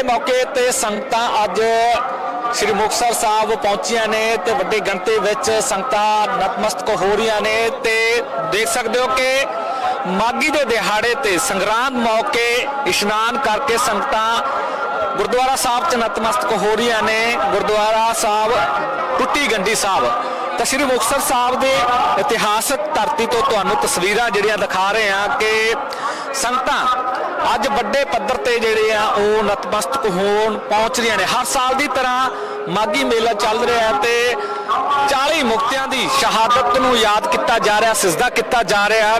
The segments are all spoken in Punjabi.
ਦੇ ਮੌਕੇ ਤੇ ਸੰਗਤਾਂ ਅੱਜ ਸ੍ਰੀ ਮੁਕਤਸਰ ਸਾਹਿਬ ਪਹੁੰਚੀਆਂ ਨੇ ਤੇ ਵੱਡੀ ਗਿਣਤੀ ਵਿੱਚ ਸੰਗਤਾਂ ਨਤਮਸਤਕ ਹੋ ਰਹੀਆਂ ਨੇ ਤੇ ਦੇਖ ਸਕਦੇ ਹੋ ਕਿ ਮਾਗੀ ਦੇ ਦਿਹਾੜੇ ਤੇ ਸੰਗਰਾਂਦ ਮੌਕੇ ਇਸ਼ਨਾਨ ਕਰਕੇ ਸੰਗਤਾਂ ਗੁਰਦੁਆਰਾ ਸਾਹਿਬ ਚ ਨਤਮਸਤਕ ਹੋ ਰਹੀਆਂ ਨੇ, ਗੁਰਦੁਆਰਾ ਸਾਹਿਬ ਟੁੱਟੀ ਗੰਢੀ ਸਾਹਿਬ। ਤਾਂ ਸ੍ਰੀ ਮੁਕਤਸਰ ਸਾਹਿਬ ਦੇ ਇਤਿਹਾਸਕ ਧਰਤੀ ਤੋਂ ਤੁਹਾਨੂੰ ਤਸਵੀਰਾਂ ਜਿਹੜੀਆਂ ਦਿਖਾ ਰਹੇ ਹਾਂ ਕਿ ਸੰਗਤਾਂ ਅੱਜ ਵੱਡੇ ਪੱਧਰ ਤੇ ਜਿਹੜੇ ਆ, ਉਹ ਨਤਮਸਤਕ ਹੋਣ ਪਹੁੰਚ ਰਹੀਆਂ ਨੇ। ਹਰ ਸਾਲ ਦੀ ਤਰ੍ਹਾਂ ਮਾਗੀ ਮੇਲਾ ਚੱਲ ਰਿਹਾ ਹੈ ਤੇ 40 ਮੁਕਤਿਆਂ ਦੀ ਸ਼ਹਾਦਤ ਨੂੰ ਯਾਦ ਕੀਤਾ ਜਾ ਰਿਹਾ, ਸਿਜਦਾ ਕੀਤਾ ਜਾ ਰਿਹਾ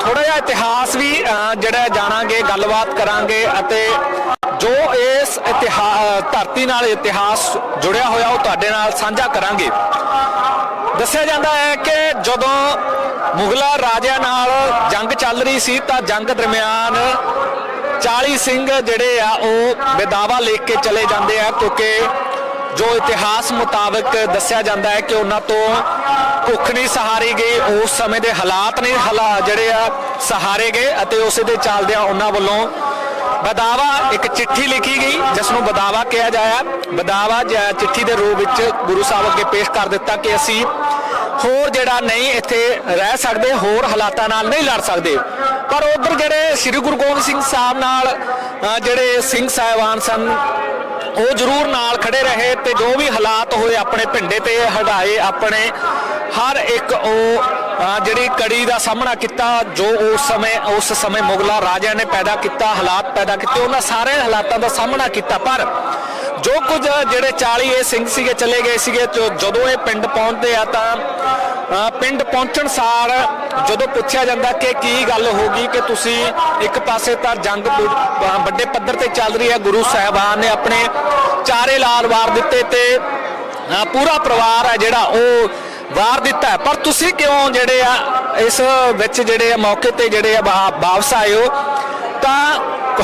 ਥੋੜਾ ਜਿਹਾ ਇਤਿਹਾਸ ਵੀ ਜਿਹੜਾ ਜਾਣਾਂਗੇ, ਗੱਲਬਾਤ ਕਰਾਂਗੇ ਅਤੇ ਜੋ ਇਸ ਇਤਿਹਾਸ ਧਰਤੀ ਨਾਲ ਇਤਿਹਾਸ ਜੁੜਿਆ ਹੋਇਆ, ਉਹ ਤੁਹਾਡੇ ਨਾਲ ਸਾਂਝਾ ਕਰਾਂਗੇ। ਦੱਸਿਆ ਜਾਂਦਾ ਹੈ ਕਿ ਜਦੋਂ ਮੁਗਲਾ ਰਾਜਿਆਂ ਨਾਲ ਜੰਗ ਚੱਲ ਰਹੀ ਸੀ ਤਾਂ ਜੰਗ ਦਰਮਿਆਨ 40 ਸਿੰਘ ਜਿਹੜੇ ਆ ਉਹ ਬੇਦਾਵਾ ਲਿਖ ਕੇ ਚਲੇ ਜਾਂਦੇ ਆ, ਕਿਉਂਕਿ ਜੋ ਇਤਿਹਾਸ ਮੁਤਾਬਕ ਦੱਸਿਆ ਜਾਂਦਾ ਹੈ ਕਿ ਉਹਨਾਂ ਤੋਂ ਭੁੱਖ ਨਹੀਂ ਸਹਾਰੀ ਗਈ, ਉਸ ਸਮੇਂ ਦੇ ਹਾਲਾਤ ਨਹੀਂ ਹਲਾ ਜਿਹੜੇ ਆ ਸਹਾਰੇ ਗਏ ਅਤੇ ਉਸੇ ਦੇ ਚੱਲਦਿਆਂ ਉਹਨਾਂ ਵੱਲੋਂ ਬਦਾਵਾ ਇੱਕ ਚਿੱਠੀ ਲਿਖੀ ਗਈ ਜਿਸ ਨੂੰ ਬਦਾਵਾ ਕਿਹਾ ਜਾਇਆ। ਬਦਾਵਾ ਚਿੱਠੀ ਦੇ ਰੂਪ ਵਿੱਚ ਗੁਰੂ ਸਾਹਿਬ ਅੱਗੇ ਪੇਸ਼ ਕਰ ਦਿੱਤਾ ਕਿ ਅਸੀਂ ਹੋਰ ਜਿਹੜਾ ਨਹੀਂ ਇੱਥੇ ਰਹਿ ਸਕਦੇ, ਹੋਰ ਹਾਲਾਤਾਂ ਨਾਲ ਨਹੀਂ ਲੜ ਸਕਦੇ। ਪਰ ਉਧਰ ਜਿਹੜੇ ਸ੍ਰੀ ਗੁਰੂ ਗੋਬਿੰਦ ਸਿੰਘ ਸਾਹਿਬ ਨਾਲ ਜਿਹੜੇ ਸਿੰਘ ਸਾਹਿਬਾਨ ਸਨ, ਉਹ ਜ਼ਰੂਰ ਨਾਲ ਖੜੇ ਰਹੇ ਤੇ ਜੋ ਵੀ ਹਾਲਾਤ ਹੋਏ ਆਪਣੇ ਪਿੰਡੇ ਤੇ ਹਟਾਏ ਆਪਣੇ, ਹਰ ਇੱਕ ਉਹ ਜਿਹੜੀ ਕੜੀ ਦਾ ਸਾਹਮਣਾ ਕੀਤਾ, ਜੋ ਉਸ ਸਮੇਂ ਉਸ ਸਮੇਂ ਮੁਗਲਾ ਰਾਜਿਆਂ ਨੇ ਪੈਦਾ ਕੀਤਾ, ਹਾਲਾਤ ਪੈਦਾ ਕੀਤੇ, ਉਹਨਾਂ ਸਾਰੇ ਹਾਲਾਤਾਂ ਦਾ ਸਾਹਮਣਾ ਕੀਤਾ। ਪਰ ਜੋ ਕੁਝ ਜਿਹੜੇ 40 ਇਹ ਸਿੰਘ ਸੀਗੇ, ਚਲੇ ਗਏ ਸੀਗੇ, ਤੇ ਜਦੋਂ ਇਹ ਪਿੰਡ ਪਹੁੰਚਦੇ ਆ ਤਾਂ ਪਿੰਡ ਪਹੁੰਚਣ ਸਾਰ ਜਦੋਂ ਪੁੱਛਿਆ ਜਾਂਦਾ ਕਿ ਕੀ ਗੱਲ ਹੋ ਗਈ ਕਿ ਤੁਸੀਂ ਇੱਕ ਪਾਸੇ ਤਾਂ ਜੰਗ ਵੱਡੇ ਪੱਧਰ ਤੇ ਚੱਲ ਰਹੀ ਹੈ, ਗੁਰੂ ਸਾਹਿਬਾਨ ਨੇ ਆਪਣੇ ਚਾਰੇ ਲਾਲ ਵਾਰ ਦਿੱਤੇ ਤੇ ਪੂਰਾ ਪਰਿਵਾਰ ਹੈ ਜਿਹੜਾ ਉਹ ਵਾਰ ਦਿੱਤਾ ਪਰ ਤੁਸੀਂ ਕਿਉਂ ਜਿਹੜੇ ਆ, ਇਸ ਵਿੱਚ ਜਿਹੜੇ ਆ, ਮੌਕੇ ਤੇ ਜਿਹੜੇ ਆ ਵਾ- ਵਾਪਸ ਆਏ ਹੋ? ਤਾਂ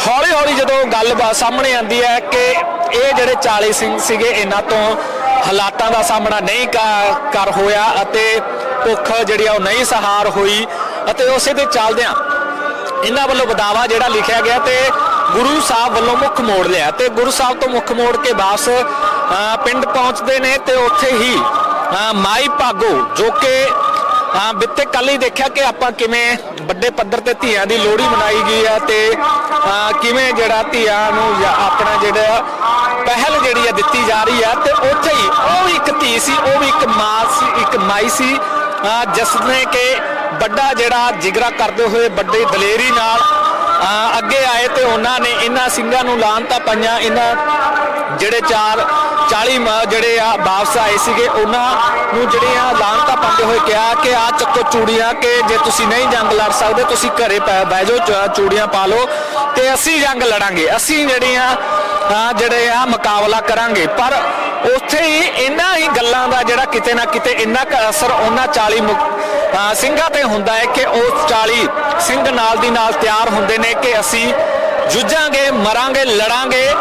ਹੌਲੀ ਹੌਲੀ ਜਦੋਂ ਗੱਲ ਸਾਹਮਣੇ ਆਉਂਦੀ ਹੈ ਕਿ ਇਹ ਜਿਹੜੇ 40 ਸਿੰਘ ਸੀਗੇ, ਇਹਨਾਂ ਤੋਂ ਹਾਲਾਤਾਂ ਦਾ ਸਾਹਮਣਾ ਨਹੀਂ ਕਾ- ਕਰ ਹੋਇਆ ਅਤੇ ਭੁੱਖ ਜਿਹੜੀ ਆ, ਉਹ ਨਹੀਂ ਸਹਾਰ ਹੋਈ ਅਤੇ ਉਸੇ ਦੇ ਚੱਲਦਿਆਂ ਇਹਨਾਂ ਵੱਲੋਂ ਬਦਾਵਾ ਜਿਹੜਾ ਲਿਖਿਆ ਗਿਆ ਤੇ ਗੁਰੂ ਸਾਹਿਬ ਵੱਲੋਂ ਮੁੱਖ ਮੋੜ ਲਿਆ ਤੇ ਗੁਰੂ ਸਾਹਿਬ ਤੋਂ ਮੁੱਖ ਮੋੜ ਕੇ ਵਾਪਸ ਪਿੰਡ ਪਹੁੰਚਦੇ ਨੇ ਤੇ ਉੱਥੇ ਹੀ ਮਾਈ ਭਾਗੋ, ਜੋ ਕਿ, ਹਾਂ ਬਿੱਤੇ ਕੱਲ ਹੀ ਦੇਖਿਆ ਕਿ ਆਪਾਂ ਕਿਵੇਂ ਵੱਡੇ ਪੱਧਰ ਤੇ ਧੀਆਂ ਦੀ ਲੋਹੜੀ ਮਨਾਈ ਗਈ ਹੈ ਤੇ ਕਿਵੇਂ ਜਿਹੜਾ ਧੀਆਂ ਨੂੰ ਜਾਂ ਆਪਣਾ ਜਿਹੜਾ ਪਹਿਲ ਜਿਹੜੀ ਆ ਦਿੱਤੀ ਜਾ ਰਹੀ ਹੈ ਤੇ ਉੱਥੇ ਹੀ ਉਹ ਵੀ ਇੱਕ ਧੀ ਸੀ, ਉਹ ਵੀ ਇੱਕ ਮਾਂ ਸੀ, ਇੱਕ ਮਾਈ ਸੀ ਜਿਸ ਨੇ ਕਿ ਵੱਡਾ ਜਿਹੜਾ ਜਿਗਰਾ ਕਰਦੇ ਹੋਏ ਵੱਡੀ ਦਲੇਰੀ ਨਾਲ ਅੱਗੇ ਆਏ ਤੇ ਉਹਨਾਂ ਨੇ ਇਹਨਾਂ ਸਿੰਘਾਂ ਨੂੰ ਲਾਂਤਾ ਪਾਈਆਂ, ਇਹਨਾਂ ਜਿਹੜੇ ਚਾਰ 40 ਮ- ਜਿਹੜੇ ਆ ਵਾਪਸ ਆਏ ਸੀਗੇ, ਉਹਨਾਂ ਨੂੰ ਜਿਹੜੀਆਂ ਲਾਂਤਾ ਪਾਉਂਦੇ ਹੋਏ ਕਿਹਾ ਕਿ ਆ ਚੱਕੋ ਚੂੜੀਆਂ ਕਿ ਜੇ ਤੁਸੀਂ ਨਹੀਂ ਜੰਗ ਲੜ ਸਕਦੇ, ਤੁਸੀਂ ਘਰੇ ਪੈ, ਬਹਿ ਜਾਓ ਚੂੜੀਆਂ ਪਾ ਲਓ ਤੇ ਅਸੀਂ ਜੰਗ ਲੜਾਂਗੇ। ਅਸੀਂ ਜਿਹੜੀਆਂ ਆ ਜਿਹੜੇ ਆ ਮੁਕਾਬਲਾ ਕਰਾਂਗੇ। ਪਰ ਉੱਥੇ ਹੀ ਇਹਨਾਂ ਹੀ ਗੱਲਾਂ ਦਾ ਜਿਹੜਾ ਕਿਤੇ ਨਾ ਕਿਤੇ ਇੰਨਾ ਕੁ ਅਸਰ ਉਹਨਾਂ 40 ਮੁਕ- ਸਿੰਘਾਂ ਤੇ ਹੁੰਦਾ ਹੈ ਕਿ ਉਹ 40 ਸਿੰਘ ਨਾਲ ਦੀ ਨਾਲ ਤਿਆਰ ਹੁੰਦੇ ਨੇ ਕਿ ਅਸੀਂ ਜੂਝਾਂਗੇ, ਮਰਾਂਗੇ, ਲੜਾਂਗੇ।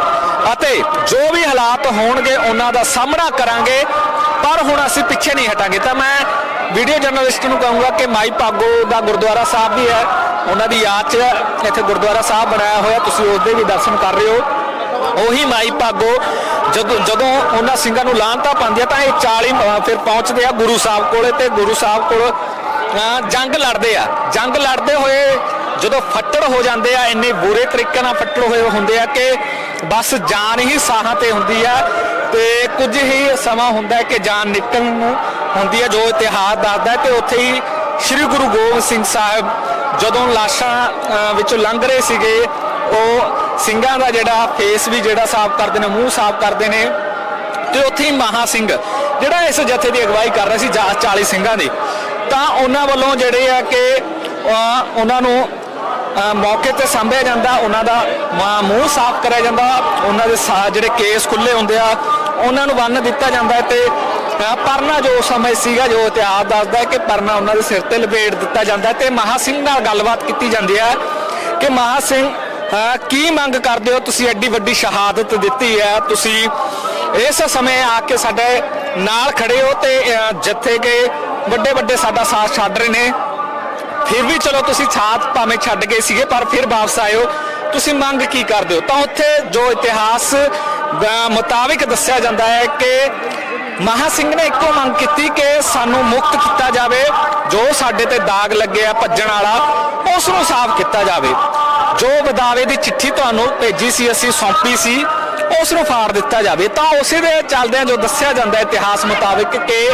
ਅਤੇ ਜੋ ਵੀ ਹਾਲਾਤ ਹੋਣਗੇ ਉਹਨਾਂ ਦਾ ਸਾਹਮਣਾ ਕਰਾਂਗੇ। ਪਰ ਹੁਣ ਅਸੀਂ ਪਿੱਛੇ ਨਹੀਂ ਹਟਾਂਗੇ। ਤਾਂ ਮੈਂ ਵੀਡੀਓ ਜਰਨਲਿਸਟ ਨੂੰ ਕਹੂੰਗਾ ਕਿ ਮਾਈ ਭਾਗੋ ਦਾ ਗੁਰਦੁਆਰਾ ਸਾਹਿਬ ਵੀ ਹੈ। ਉਹਨਾਂ ਦੀ ਯਾਦ 'ਚ ਇੱਥੇ ਗੁਰਦੁਆਰਾ ਸਾਹਿਬ ਬਣਾਇਆ ਹੋਇਆ। ਤੁਸੀਂ ਉਸ ਦੇ ਵੀ ਦਰਸ਼ਨ ਕਰ ਰਹੇ ਹੋ। ਉਹੀ ਮਾਈ ਭਾਗੋ ਜਦੋਂ ਜਦੋਂ ਉਹਨਾਂ ਸਿੰਘਾਂ ਨੂੰ ਲਾਂਤਾ ਪਾਉਂਦੇ ਆ ਤਾਂ ਇਹ 40 ਅ, ਫਿਰ ਪਹੁੰਚਦੇ ਆ ਗੁਰੂ ਸਾਹਿਬ ਕੋਲੇ। ਤੇ ਗੁਰੂ ਸਾਹਿਬ ਕੋਲ ਜੰਗ ਲੜਦੇ ਆ। ਜੰਗ ਲੜਦੇ ਹੋਏ ਜਦੋਂ ਫੱਟੜ ਹੋ ਜਾਂਦੇ ਆ, ਇੰਨੇ ਬੁਰੇ ਤਰੀਕੇ ਨਾਲ ਫੱਟੜ ਹੋਏ ਹੁੰਦੇ ਆ ਕਿ ਬਸ ਜਾਨ ਹੀ ਸਾਹਾਂ ਤੇ ਹੁੰਦੀ ਆ ਤੇ ਕੁਝ ਹੀ ਸਮਾਂ ਹੁੰਦਾ ਕਿ ਜਾਨ ਨਿਕਲਣ ਨੂੰ ਹੁੰਦੀ ਹੈ ਜੋ ਇਤਿਹਾਸ ਦੱਸਦਾ ਹੈ ਤੇ ਉੱਥੇ ਹੀ ਸ੍ਰੀ ਗੁਰੂ ਗੋਬਿੰਦ ਸਿੰਘ ਸਾਹਿਬ ਜਦੋਂ ਲਾਸ਼ਾਂ ਵਿੱਚੋਂ ਲੰਘ ਰਹੇ ਸੀਗੇ, ਉਹ ਸਿੰਘਾਂ ਦਾ ਜਿਹੜਾ ਫੇਸ ਵੀ ਜਿਹੜਾ ਸਾਫ਼ ਕਰਦੇ ਨੇ, ਮੂੰਹ ਸਾਫ਼ ਕਰਦੇ ਨੇ ਤੇ ਉੱਥੇ ਹੀ ਮਹਾ ਸਿੰਘ ਜਿਹੜਾ ਇਸ ਜਥੇ ਦੀ ਅਗਵਾਈ ਕਰ ਰਿਹਾ ਸੀ, ਜਾ- 40 ਸਿੰਘਾਂ ਦੀ, ਤਾਂ ਉਹਨਾਂ ਵੱਲੋਂ ਜਿਹੜੇ ਆ ਕਿ ਉਹਨਾਂ ਨੂੰ ਮੌਕੇ ਤੇ ਸਾਂਭਿਆ ਜਾਂਦਾ, ਉਹਨਾਂ ਦਾ ਮ- ਮੂੰਹ ਸਾਫ਼ ਕਰਿਆ ਜਾਂਦਾ, ਉਹਨਾਂ ਦੇ ਸਾ- ਜਿਹੜੇ ਕੇਸ ਖੁੱਲੇ ਹੁੰਦੇ ਆ, ਉਹਨਾਂ ਨੂੰ ਬੰਨ ਦਿੱਤਾ ਜਾਂਦਾ ਹੈ ਤੇ ਪਰਨਾ ਜੋ ਸਮੇਂ ਸੀਗਾ, ਜੋ ਇਤਿਹਾਸ ਦੱਸਦਾ ਕਿ ਪਰਨਾ ਉਹਨਾਂ ਦੇ ਸਿਰ ਤੇ ਲਪੇਟ ਦਿੱਤਾ ਜਾਂਦਾ ਹੈ ਤੇ ਮਹਾ ਸਿੰਘ ਨਾਲ ਗੱਲਬਾਤ ਕੀਤੀ ਜਾਂਦੀ ਹੈ ਕਿ ਮਹਾ ਸਿੰਘ ਕੀ ਮੰਗ ਕਰਦੇ ਹੋ? ਤੁਸੀਂ ਐਡੀ ਵੱਡੀ ਸ਼ਹਾਦਤ ਦਿੱਤੀ ਹੈ, ਤੁਸੀਂ ਇਸ ਸਮੇਂ ਆ ਕੇ ਸਾਡੇ ਨਾਲ ਖੜੇ ਹੋ ਤੇ ਜਿੱਥੇ ਕਿ ਵੱਡੇ ਵੱਡੇ ਸਾਡਾ ਸਾਥ ਛੱਡ ਰਹੇ ਨੇ। ਫਿਰ ਵੀ ਚਲੋ ਤੁਸੀਂ ਛਾਤ ਭਾਵੇਂ ਛੱਡ ਗਏ ਸੀਗੇ, ਪਰ ਫਿਰ ਵਾਪਸ ਆਇਓ। ਤੁਸੀਂ ਮੰਗ ਕੀ ਕਰਦੇ ਹੋ? ਤਾਂ ਉੱਥੇ ਜੋ ਇਤਿਹਾਸ ਮੁਤਾਬਿਕ ਦੱਸਿਆ ਜਾਂਦਾ ਹੈ ਕਿ ਮਹਾ ਸਿੰਘ ਨੇ ਇੱਕੋ ਮੰਗ ਕੀਤੀ ਕਿ ਸਾਨੂੰ ਮੁਕਤ ਕੀਤਾ ਜਾਵੇ, ਜੋ ਸਾਡੇ ਤੇ ਦਾਗ ਲੱਗਿਆ ਭੱਜਣ ਵਾਲਾ ਉਸ ਨੂੰ ਸਾਫ਼ ਕੀਤਾ ਜਾਵੇ। ਜੋ ਬਦਾਵੇ ਦੀ ਚਿੱਠੀ ਤੁਹਾਨੂੰ ਭੇਜੀ ਸੀ, ਅਸੀਂ ਸੌਂਪੀ ਸੀ ਉਸ ਨੂੰ ਫਾੜ ਦਿੱਤਾ ਜਾਵੇ। ਤਾਂ ਉਸੇ ਦੇ ਚੱਲਦਿਆਂ ਜੋ ਦੱਸਿਆ ਜਾਂਦਾ ਇਤਿਹਾਸ ਮੁਤਾਬਿਕ ਕਿ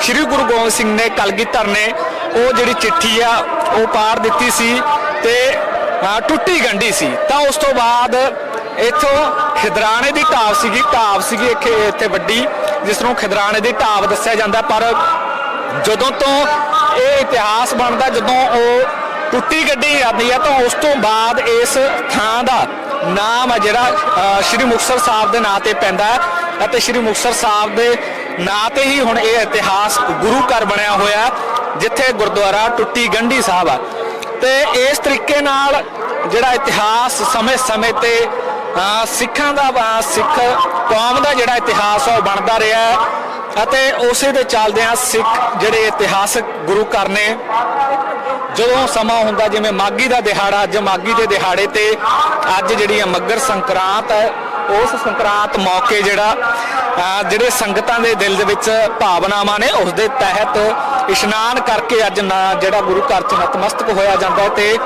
ਸ੍ਰੀ ਗੁਰੂ ਗੋਬਿੰਦ ਸਿੰਘ ਨੇ ਕਲਗੀਧਰ ਨੇ ਉਹ ਜਿਹੜੀ ਚਿੱਠੀ ਆ ਉਹ ਪਾਰ ਦਿੱਤੀ ਸੀ ਤੇ ਟੁੱਟੀ ਗੰਢੀ ਸੀ। ਤਾਂ ਉਸ ਤੋਂ ਬਾਅਦ ਇੱਥੋਂ ਖਿਦਰਾਣੇ ਦੀ ਢਾਬ ਸੀਗੀ ਢਾਬ ਸੀਗੀ ਇੱਥੇ ਇੱਥੇ ਵੱਡੀ, ਜਿਸ ਨੂੰ ਖਿਦਰਾਣੇ ਦੀ ਢਾਬ ਦੱਸਿਆ ਜਾਂਦਾ। ਪਰ ਜਦੋਂ ਤੋਂ ਇਹ ਇਤਿਹਾਸ ਬਣਦਾ, ਜਦੋਂ ਉਹ ਟੁੱਟੀ ਗੱਡੀ ਆਉਂਦੀ ਆ, ਤਾਂ ਉਸ ਤੋਂ ਬਾਅਦ ਇਸ ਥਾਂ ਦਾ ਨਾਮ ਆ ਜਿਹੜਾ ਸ਼੍ਰੀ ਮੁਕਤਸਰ ਸਾਹਿਬ ਦੇ ਨਾਂ ਤੇ ਪੈਂਦਾ ਹੈ। ਅਤੇ ਸ਼੍ਰੀ ਮੁਕਤਸਰ ਸਾਹਿਬ ਦੇ ਨਾਂ ਤੇ ਹੀ ਹੁਣ ਇਹ ਇਤਿਹਾਸ ਗੁਰੂ ਘਰ ਬਣਿਆ ਹੋਇਆ ਜਿੱਥੇ ਗੁਰਦੁਆਰਾ ਟੁੱਟੀ ਗੰਢੀ ਸਾਹਿਬ ਆ। ਤੇ ਇਸ ਤਰੀਕੇ ਨਾਲ ਜਿਹੜਾ ਇਤਿਹਾਸ ਸਮੇਂ-ਸਮੇਂ ਤੇ ਸਿੱਖਾਂ ਦਾ ਸਿੱਖ ਕੌਮ ਦਾ ਜਿਹੜਾ ਇਤਿਹਾਸ ਆ, ਉਹ ਬਣਦਾ ਰਿਹਾ ਅਤੇ ਉਸੇ ਦੇ ਚੱਲਦਿਆਂ ਸਿੱਖ ਜਿਹੜੇ ਇਤਿਹਾਸਕ ਗੁਰੂ ਘਰ ਨੇ, ਜਦੋਂ ਸਮਾਂ ਹੁੰਦਾ, ਜਿਵੇਂ ਮਾਗੀ ਦਾ ਦਿਹਾੜਾ, ਅੱਜ ਮਾਗੀ ਦੇ ਦਿਹਾੜੇ ਤੇ ਅੱਜ ਜਿਹੜੀ ਆ ਮੱਗਰ ਸੰਕਰਾਂਤ ਹੈ, ਉਸ ਸੰਕਰਾਂਤ ਮੌਕੇ ਜਿਹੜਾ ਜਿਹੜੇ ਸੰਗਤਾਂ ਦੇ ਦਿਲ ਦੇ ਵਿੱਚ ਭਾਵਨਾਵਾਂ ਨੇ, ਉਸ ਦੇ ਤਹਿਤ ਇਸ਼ਨਾਨ ਕਰਕੇ ਅੱਜ ਨਾ ਜਿਹੜਾ ਗੁਰੂ ਘਰ ਚ ਨਤਮਸਤਕ ਹੋਇਆ ਜਾਂਦਾ ਹੈ ਤੇ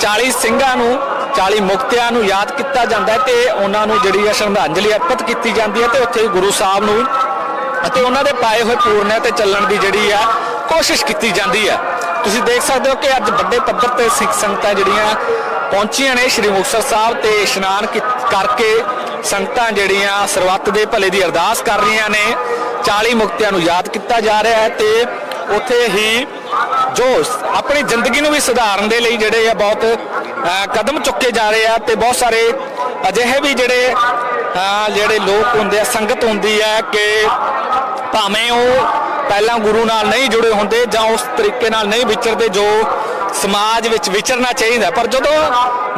40 ਸਿੰਘਾਂ ਨੂੰ 40 ਮੁਕਤਿਆਂ ਨੂੰ ਯਾਦ ਕੀਤਾ ਜਾਂਦਾ ਹੈ ਤੇ ਉਹਨਾਂ ਨੂੰ ਜਿਹੜੀ ਹੈ ਸ਼ਰਧਾਂਜਲੀ ਅਰਪਿਤ ਕੀਤੀ ਜਾਂਦੀ ਹੈ ਤੇ ਉੱਥੇ ਗੁਰੂ ਸਾਹਿਬ ਨੂੰ ਅਤੇ ਉਹਨਾਂ ਦੇ ਪਾਏ ਹੋਏ ਪੂਰਨਿਆਂ ਤੇ ਚੱਲਣ ਦੀ ਜਿਹੜੀ ਆ ਕੋਸ਼ਿਸ਼ ਕੀਤੀ ਜਾਂਦੀ ਹੈ। ਤੁਸੀਂ ਦੇਖ ਸਕਦੇ ਹੋ ਕਿ ਅੱਜ ਵੱਡੇ ਪੱਧਰ ਤੇ ਸਿੱਖ ਸੰਗਤਾਂ ਜਿਹੜੀਆਂ ਪਹੁੰਚੀਆਂ ਨੇ ਸ਼੍ਰੀ ਮੁਕਤਸਰ ਸਾਹਿਬ ਤੇ ਇਸ਼ਨਾਨ ਕੀ- ਕਰਕੇ ਸੰਗਤਾਂ ਜਿਹੜੀਆਂ ਸਰਬੱਤ ਦੇ ਭਲੇ ਦੀ ਅਰਦਾਸ ਕਰ ਰਹੀਆਂ ਨੇ। 40 ਮੁਕਤਿਆਂ ਨੂੰ ਯਾਦ ਕੀਤਾ ਜਾ ਰਿਹਾ ਹੈ ਤੇ ਉੱਥੇ ਹੀ ਜੋ ਆਪਣੀ ਜ਼ਿੰਦਗੀ ਨੂੰ ਵੀ ਸੁਧਾਰਨ ਦੇ ਲਈ ਜਿਹੜੇ ਆ ਬਹੁਤ ਕਦਮ ਚੁੱਕੇ ਜਾ ਰਹੇ ਆ ਤੇ ਬਹੁਤ ਸਾਰੇ ਅਜਿਹੇ ਵੀ ਜਿਹੜੇ ਜਿਹੜੇ ਲੋਕ ਹੁੰਦੇ ਆ, ਸੰਗਤ ਹੁੰਦੀ ਹੈ ਕਿ ਭਾਵੇਂ ਉਹ ਪਹਿਲਾਂ ਗੁਰੂ ਨਾਲ ਨਹੀਂ ਜੁੜੇ ਹੁੰਦੇ ਜਾਂ ਉਸ ਤਰੀਕੇ ਨਾਲ ਨਹੀਂ ਵਿਚਰਦੇ ਜੋ ਸਮਾਜ ਵਿੱਚ ਵਿਚਰਨਾ ਚਾਹੀਦਾ ਪਰ ਜਦੋਂ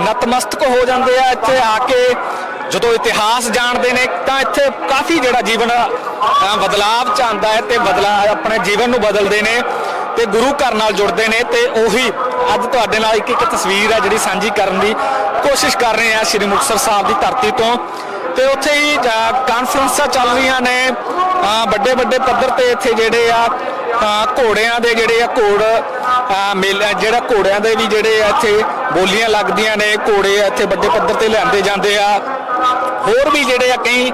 ਨਤਮਸਤਕ ਹੋ ਜਾਂਦੇ ਆ, ਇੱਥੇ ਆ ਕੇ ਜਦੋਂ ਇਤਿਹਾਸ ਜਾਣਦੇ ਨੇ ਤਾਂ ਇੱਥੇ ਕਾਫੀ ਜਿਹੜਾ ਜੀਵਨ ਅਹ, ਬਦਲਾਵ ਚ ਆਉਂਦਾ ਹੈ ਤੇ ਬਦਲਾ ਆਪਣੇ ਜੀਵਨ ਨੂੰ ਬਦਲਦੇ ਨੇ ਤੇ ਗੁਰੂ ਘਰ ਨਾਲ ਜੁੜਦੇ ਨੇ ਤੇ ਉਹੀ ਅੱਜ ਤੁਹਾਡੇ ਨਾਲ ਇੱਕ ਇੱਕ ਤਸਵੀਰ ਹੈ ਜਿਹੜੀ ਸਾਂਝੀ ਕਰਨ ਦੀ ਕੋਸ਼ਿਸ਼ ਕਰ ਰਹੇ ਆ ਸ੍ਰੀ ਮੁਕਤਸਰ ਸਾਹਿਬ ਦੀ ਧਰਤੀ ਤੋਂ। ਤੇ ਉੱਥੇ ਹੀ ਕਾਨਫਰੰਸਾਂ ਚੱਲ ਰਹੀਆਂ ਨੇ। ਵੱਡੇ ਵੱਡੇ ਪੱਧਰ ਤੇ ਇੱਥੇ ਜਿਹੜੇ ਆ ਘੋੜਿਆਂ ਦੇ ਜਿਹੜੇ ਆ ਘੋੜ ਅ, ਮੇਲਾ ਜਿਹੜਾ ਘੋੜਿਆਂ ਦੇ ਵੀ ਜਿਹੜੇ ਆ ਇੱਥੇ ਬੋਲੀਆਂ ਲੱਗਦੀਆਂ ਨੇ ਘੋੜੇ ਇੱਥੇ ਵੱਡੇ ਪੱਧਰ ਤੇ ਲਿਆਂਦੇ ਜਾਂਦੇ ਆ। ਹੋਰ ਵੀ ਜਿਹੜੇ ਆ ਕਈ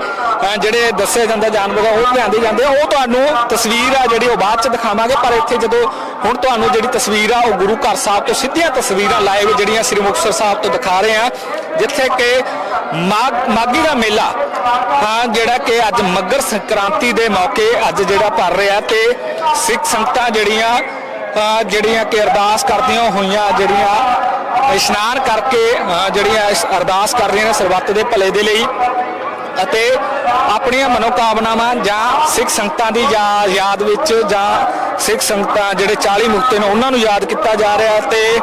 ਜਿਹੜੇ ਦੱਸਿਆ ਜਾਂਦਾ ਜਾਨਵਰ ਆ ਉਹ ਲਿਆਂਦੇ ਜਾਂਦੇ ਆ। ਉਹ ਤੁਹਾਨੂੰ ਤਸਵੀਰ ਆ ਜਿਹੜੀ ਉਹ ਬਾਅਦ ਚ ਦਿਖਾਵਾਂਗੇ, ਪਰ ਇੱਥੇ ਜਦੋਂ ਹੁਣ ਤੁਹਾਨੂੰ ਜਿਹੜੀ ਤਸਵੀਰ ਆ, ਉਹ ਗੁਰੂ ਘਰ ਸਾਹਿਬ ਤੋਂ ਸਿੱਧੀਆਂ ਤਸਵੀਰਾਂ ਲਾਈਵ ਜਿਹੜੀਆਂ ਸ੍ਰੀ ਮੁਕਤਸਰ ਸਾਹਿਬ ਤੋਂ ਦਿਖਾ ਰਹੇ ਆ। ਜਿੱਥੇ ਕਿ ਮਾਘ ਮਾਗੀ ਦਾ ਮੇਲਾ, ਹਾਂ, ਜਿਹੜਾ ਕਿ ਅੱਜ ਮੱਗਰ ਸੰਕ੍ਰਾਂਤੀ ਦੇ ਮੌਕੇ ਅੱਜ ਜਿਹੜਾ ਭਰ ਰਿਹਾ ਤੇ ਸਿੱਖ ਸੰਗਤਾਂ ਜਿਹੜੀਆਂ ਜਿਹੜੀਆਂ ਕਿ ਅਰਦਾਸ ਕਰਦੀਆਂ ਹੋਈਆਂ, ਜਿਹੜੀਆਂ ਇਸ਼ਨਾਨ ਕਰਕੇ ਜਿਹੜੀਆਂ ਇਸ ਅਰਦਾਸ ਕਰ ਰਹੀਆਂ ਨੇ ਸਰਬੱਤ ਦੇ ਭਲੇ ਦੇ ਲਈ ਅਤੇ ਆਪਣੀਆਂ ਮਨੋਕਾਮਨਾਵਾਂ ਜਾਂ ਸਿੱਖ ਸੰਗਤਾਂ ਦੀ ਯਾ- ਯਾਦ ਵਿੱਚ ਜਾਂ ਸਿੱਖ ਸੰਗਤਾਂ ਜਿਹੜੇ 40 ਮੁਕਤੇ ਨੇ ਉਹਨਾਂ ਨੂੰ ਯਾਦ ਕੀਤਾ ਜਾ ਰਿਹਾ ਹੈ ਤੇ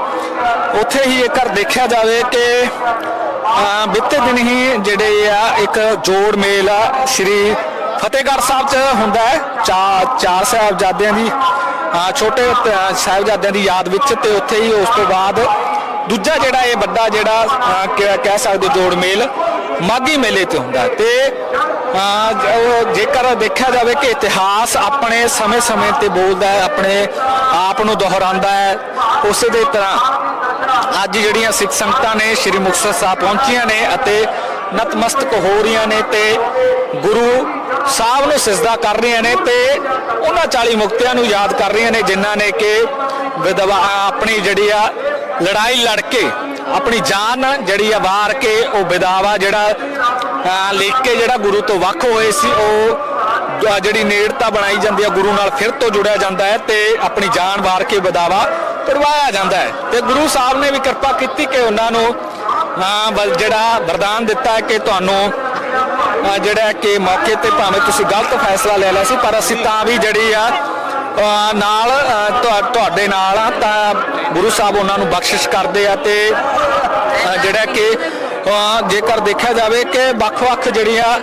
ਉੱਥੇ ਹੀ ਜੇਕਰ ਦੇਖਿਆ ਜਾਵੇ ਕਿ ਅ, ਬੀਤੇ ਦਿਨ ਹੀ ਜਿਹੜੇ ਆ ਇੱਕ ਜੋੜ ਮੇਲ ਆ ਸ਼੍ਰੀ ਫਤਿਹਗੜ੍ਹ ਸਾਹਿਬ 'ਚ ਹੁੰਦਾ ਹੈ ਚਾ- ਚਾਰ ਸਾਹਿਬਜ਼ਾਦਿਆਂ ਦੀ ਛੋਟੇ ਸਾਹਿਬਜ਼ਾਦਿਆਂ ਦੀ ਯਾਦ ਵਿੱਚ ਤੇ ਉੱਥੇ ਹੀ ਉਸ ਤੋਂ ਬਾਅਦ ਦੂਜਾ ਜਿਹੜਾ ਇਹ ਵੱਡਾ ਜਿਹੜਾ ਕਹਿ- ਕਹਿ ਸਕਦੇ ਜੋੜ ਮੇਲ ਮਾਗੀ ਮੇਲੇ ਤੇ ਹੁੰਦਾ ਹੈ। ਤੇ ਉਹ ਜੇਕਰ ਦੇਖਿਆ ਜਾਵੇ ਕਿ ਇਤਿਹਾਸ ਆਪਣੇ ਸਮੇਂ-ਸਮੇਂ ਤੇ ਬੋਲਦਾ ਹੈ, ਆਪਣੇ ਆਪ ਨੂੰ ਦੁਹਰਾਉਂਦਾ ਹੈ, ਉਸੇ ਦੇ ਤਰ੍ਹਾਂ ਅੱਜ ਜਿਹੜੀਆਂ ਸਿੱਖ ਸੰਗਤਾਂ ਨੇ, ਸ੍ਰੀ ਮੁਕਤਸਰ ਸਾਹਿਬ ਪਹੁੰਚੀਆਂ ਨੇ ਅਤੇ ਨਤਮਸਤਕ ਹੋ ਰਹੀਆਂ ਨੇ ਤੇ ਗੁਰੂ ਸਾਹਿਬ ਨੂੰ ਸਿਜਦਾ ਕਰ ਰਹੀਆਂ ਨੇ ਤੇ ਉਹਨਾਂ 40 ਮੁਕਤਿਆਂ ਨੂੰ ਯਾਦ ਕਰ ਰਹੀਆਂ ਨੇ, ਜਿਨ੍ਹਾਂ ਨੇ ਕਿ ਵਿਦਵਾ ਆਪਣੀ ਜਿਹੜੀ ਆ ਲੜਾਈ ਲੜ ਕੇ ਆਪਣੀ ਜਾਨ ਜਿਹੜੀ ਆ ਵਾਰ ਕੇ ਉਹ ਵਿਦਾਵਾ ਜਿਹੜਾ ਲਿਖ ਕੇ ਜਿਹੜਾ ਗੁਰੂ ਤੋਂ ਵੱਖ ਹੋਏ ਸੀ, ਉਹ ਜਿਹੜੀ ਨੇੜਤਾ ਬਣਾਈ ਜਾਂਦੀ ਆ, ਗੁਰੂ ਨਾਲ ਫਿਰ ਤੋਂ ਜੁੜਿਆ ਜਾਂਦਾ ਹੈ ਤੇ ਆਪਣੀ ਜਾਨ ਵਾਰ ਕੇ ਵਿਦਾਵਾ ਕਰਵਾਇਆ ਜਾਂਦਾ ਹੈ। ਤੇ ਗੁਰੂ ਸਾਹਿਬ ਨੇ ਵੀ ਕਿਰਪਾ ਕੀਤੀ ਕਿ ਉਹਨਾਂ ਨੂੰ, ਹਾਂ ਜਿਹੜਾ ਵਰਦਾਨ ਦਿੱਤਾ ਹੈ ਕਿ ਤੁਹਾਨੂੰ ਜਿਹੜਾ ਕਿ ਮੌਕੇ ਤੇ ਭਾਵੇਂ ਤੁਸੀਂ ਗਲਤ ਫੈਸਲਾ ਲੈ ਲਿਆ ਸੀ, ਪਰ ਅਸੀਂ ਤਾਂ ਵੀ ਜਿਹੜੀ ਆ ਨਾਲ ਤੁਹਾਡੇ ਨਾਲ ਆ, ਤਾਂ ਗੁਰੂ ਸਾਹਿਬ ਉਹਨਾਂ ਨੂੰ ਬਖਸ਼ਿਸ਼ ਕਰਦੇ ਆ ਤੇ ਜਿਹੜਾ ਕਿ ਜੇਕਰ ਦੇਖਿਆ ਜਾਵੇ ਕਿ ਵੱਖ-ਵੱਖ ਜਿਹੜੀਆਂ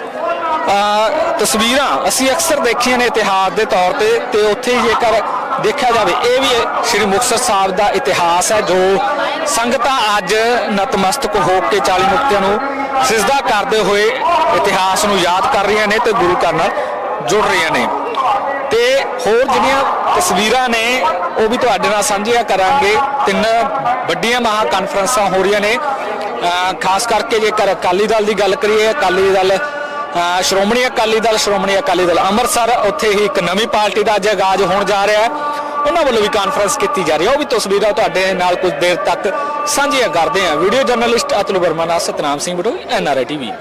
ਤਸਵੀਰਾਂ ਅਸੀਂ ਅਕਸਰ ਦੇਖੀਆਂ ਨੇ ਇਤਿਹਾਸ ਦੇ ਤੌਰ ਤੇ ਤੇ ਉੱਥੇ ਹੀ ਜੇਕਰ ਦੇਖਿਆ ਜਾਵੇ, ਇਹ ਵੀ ਸ੍ਰੀ ਮੁਕਤਸਰ ਸਾਹਿਬ ਦਾ ਇਤਿਹਾਸ ਹੈ, ਜੋ ਸੰਗਤਾਂ ਅੱਜ ਨਤਮਸਤਕ ਹੋ ਕੇ 40 ਮੁਕਤਿਆਂ ਨੂੰ ਸਿਜਦਾ ਕਰਦੇ ਹੋਏ ਇਤਿਹਾਸ ਨੂੰ ਯਾਦ ਕਰ ਰਹੀਆਂ ਨੇ ਤੇ ਗੁਰੂ ਘਰ ਨਾਲ ਜੁੜ ਰਹੀਆਂ ਨੇ। ਤੇ ਹੋਰ ਜਿਹੜੀਆਂ ਤਸਵੀਰਾਂ ਨੇ, ਉਹ ਵੀ ਤੁਹਾਡੇ ਨਾਲ ਸਾਂਝੀਆਂ ਕਰਾਂਗੇ। ਤਿੰਨ ਵੱਡੀਆਂ ਮਹਾ ਕਾਨਫਰੰਸਾਂ ਹੋ ਰਹੀਆਂ ਨੇ। ਖਾਸ ਕਰਕੇ ਜੇਕਰ ਅਕਾਲੀ ਦਲ ਦੀ ਗੱਲ ਕਰੀਏ, ਅਕਾਲੀ ਦਲ ਸ਼੍ਰੋਮਣੀ ਅਕਾਲੀ ਦਲ, ਸ਼੍ਰੋਮਣੀ ਅਕਾਲੀ ਦਲ। ਅੰਮ੍ਰਿਤਸਰ ਉੱਥੇ ਹੀ ਇੱਕ ਨਵੀਂ ਪਾਰਟੀ ਦਾ ਅੱਜ ਆਗਾਜ਼ ਹੋਣ ਜਾ ਰਿਹਾ ਹੈ। ਉਹਨਾਂ ਵੱਲੋਂ ਵੀ ਕਾਨਫਰੰਸ ਕੀਤੀ ਜਾ ਰਹੀ ਹੈ। ਉਹ ਵੀ ਤਸਵੀਰਾਂ ਤੁਹਾਡੇ ਨਾਲ ਕੁਝ ਦੇਰ ਤੱਕ ਸਾਂਝੀਆਂ ਕਰਦੇ ਹਾਂ। ਵੀਡੀਓ ਜਰਨਲਿਸਟ ਅਤੁਲ ਵਰਮਾ ਨਾਲ ਸਤਨਾਮ ਸਿੰਘ ਬਟੋਈ ਐਨਆਰਆਈ ਟੀਵੀ।